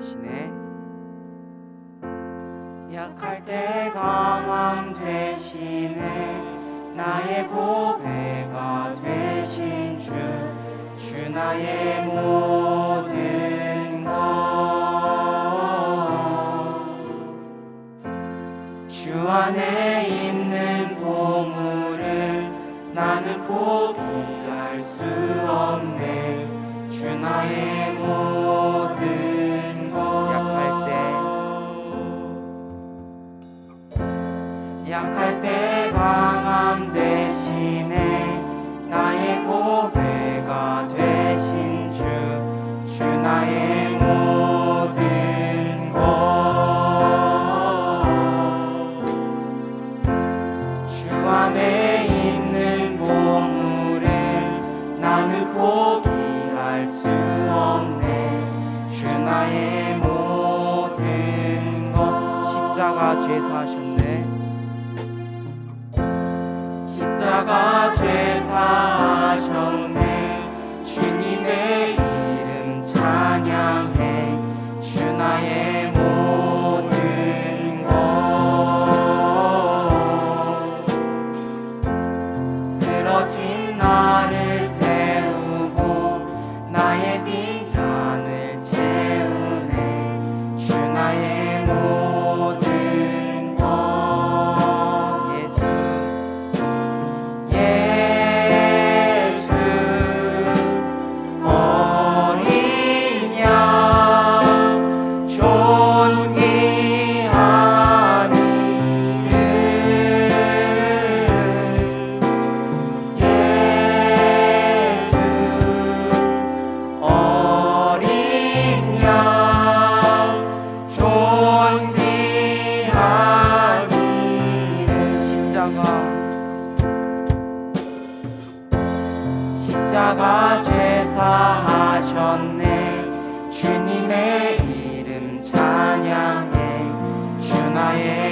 대신에 약할 때 강함 되시네. 나의 보배가 되신 주 주 나의 몸 수 없네. 주 나의 모든 것. 십자가 죄사셨네, 십자가 죄사셨네, 주님의 이름 찬양해. 주 나의 십자가 제사하셨네. 주님의 이름 찬양해. 주 나의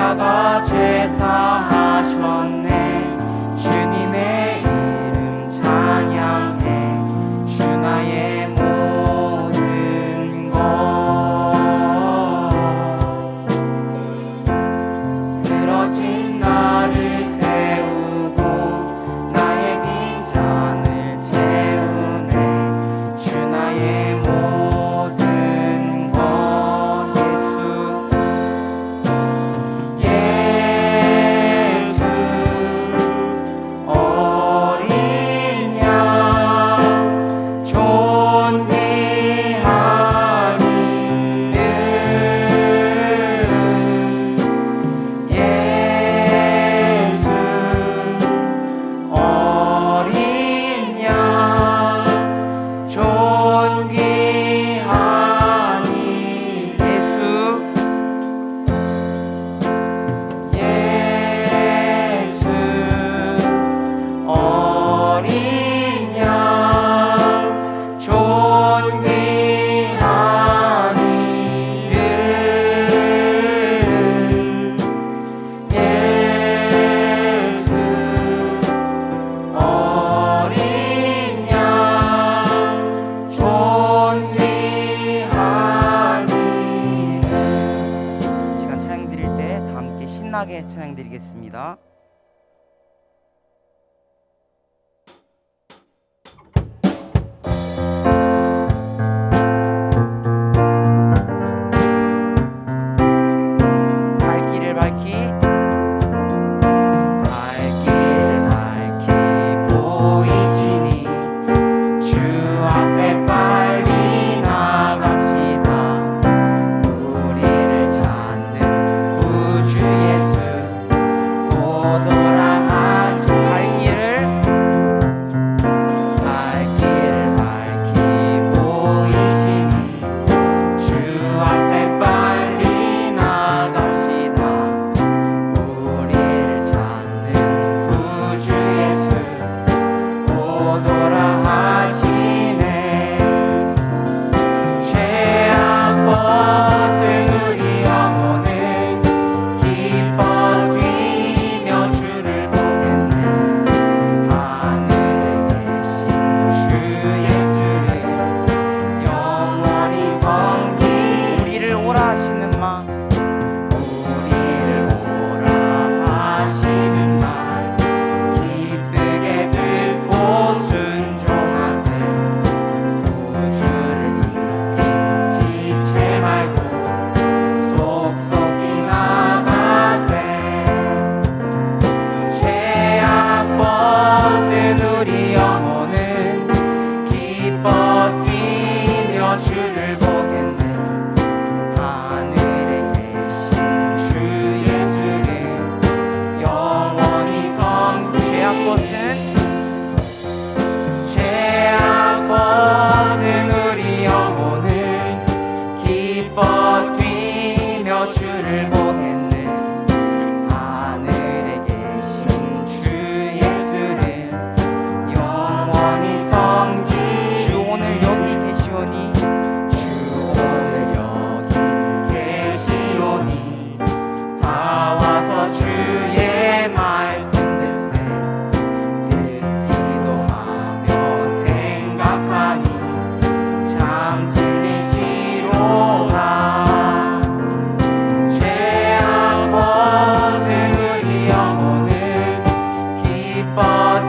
십자가 죄사하셨네.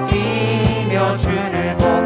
뛰며 주를 보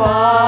죄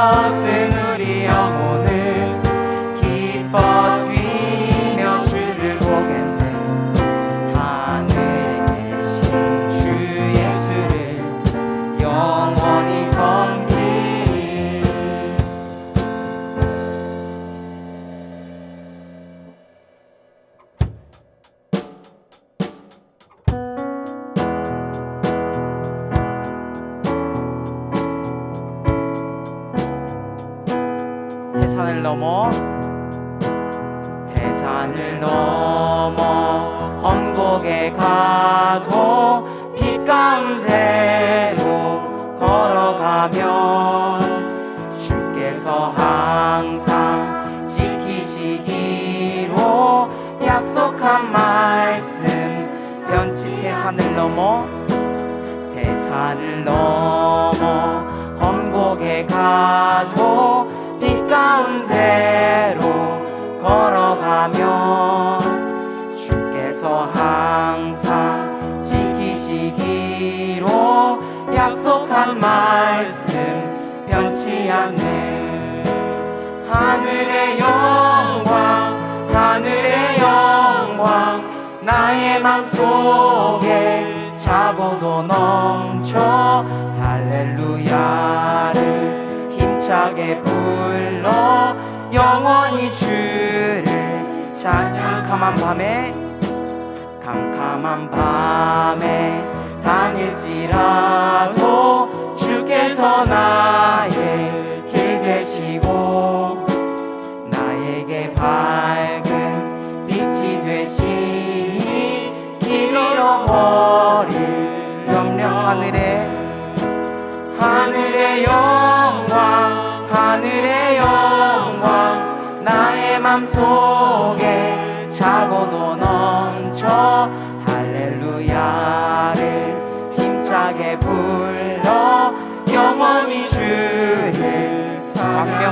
산을 넘어 험곡에 가도 빛 가운데로 걸어가면 주께서 항상 지키시기로 약속한 말씀 변치 대산을 넘어 대산을 넘어 험곡에 가도 빛 가운데로 걸어가면 주께서 항상 지키시기로 약속한 말씀 변치 않네. 하늘의 영광 하늘의 영광 나의 맘 속에 차고도 넘쳐 할렐루야를 힘차게 불러 영원히 찬양 캄캄한 밤에 캄캄한 밤에 다닐지라도 주께서 나의 길 되시고 나에게 밝은 빛이 되시니 길 잃어버릴 염려 하늘에 하늘의 영광 하늘의 영광 나의 맘속에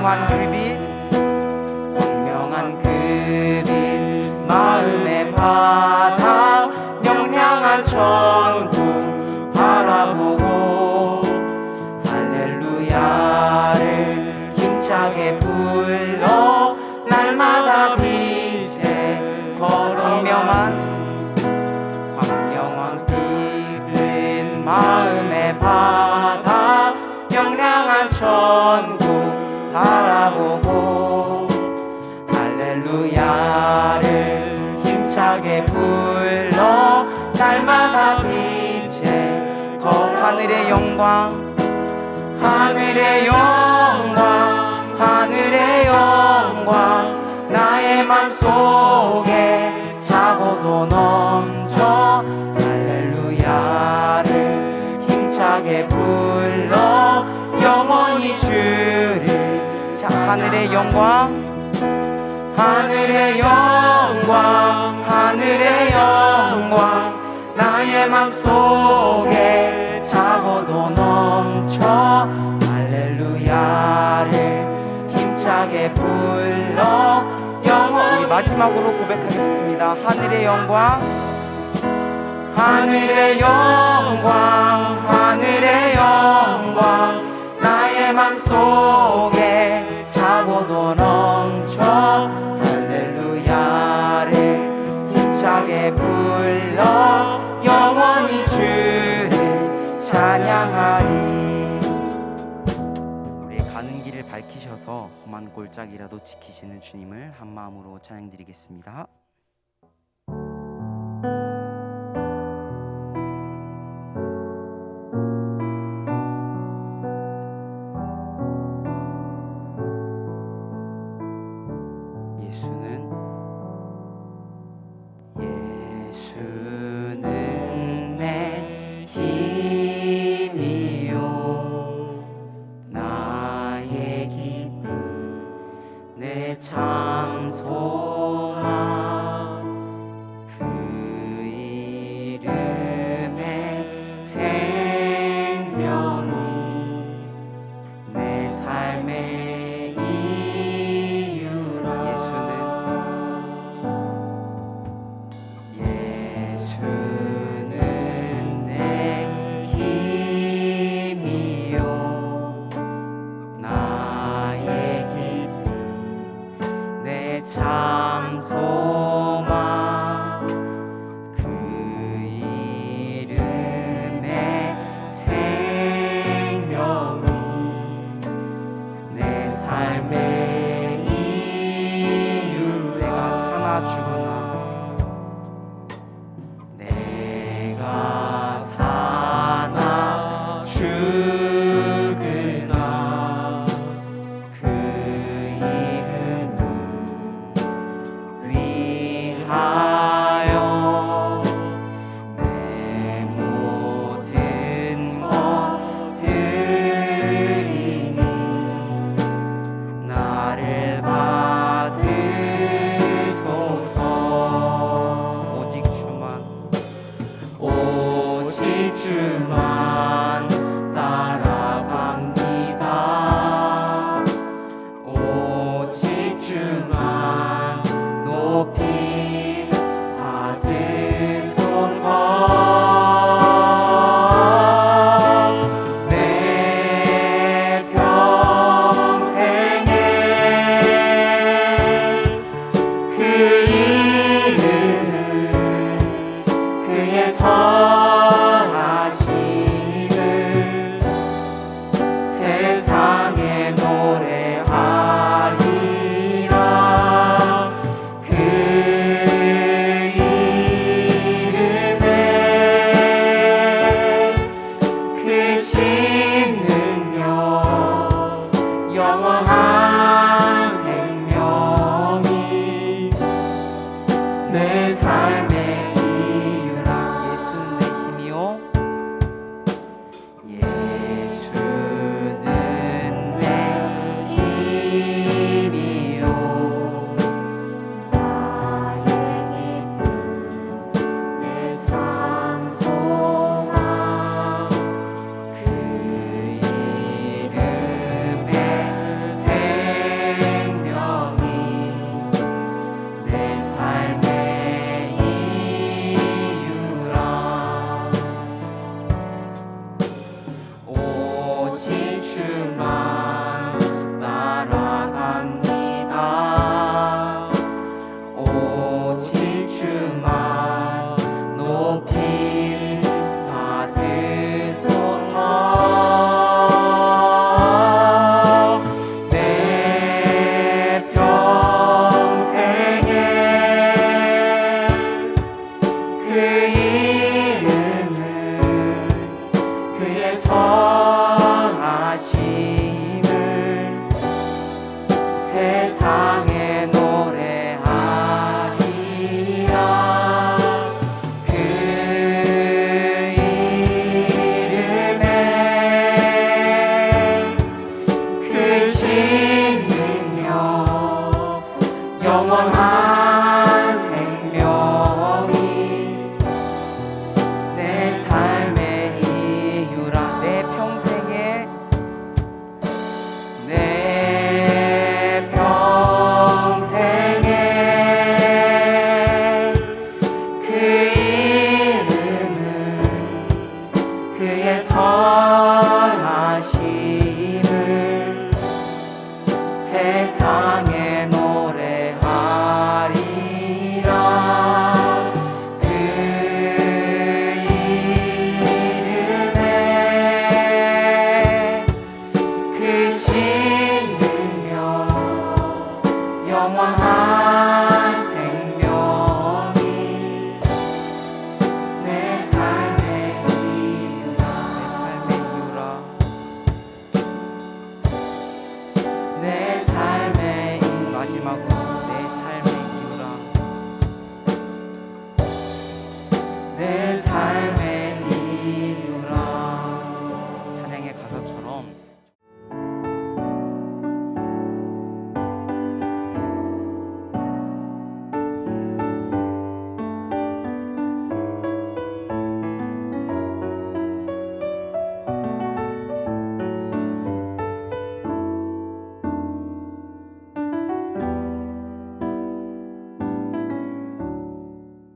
광명 날마다 빛에 거 하늘의 영광 하늘의 영광 하늘의 영광. 나의 맘속에 차고도 넘쳐 할렐루야를 힘차게 불러 영원히 주를. 자 하늘의 영광 하늘의 영광 하늘의 영광. 나의 맘속에 작어도 넘쳐 할렐루야를 힘차게 불러 영원히 마지막으로 고백하겠습니다. 하늘의 영광 하늘의 영광 하늘의 영광 나의 맘속에 작어도 넘쳐 골짜기라도 지키시는 주님을 한 마음으로 찬양드리겠습니다. Yeah. is high.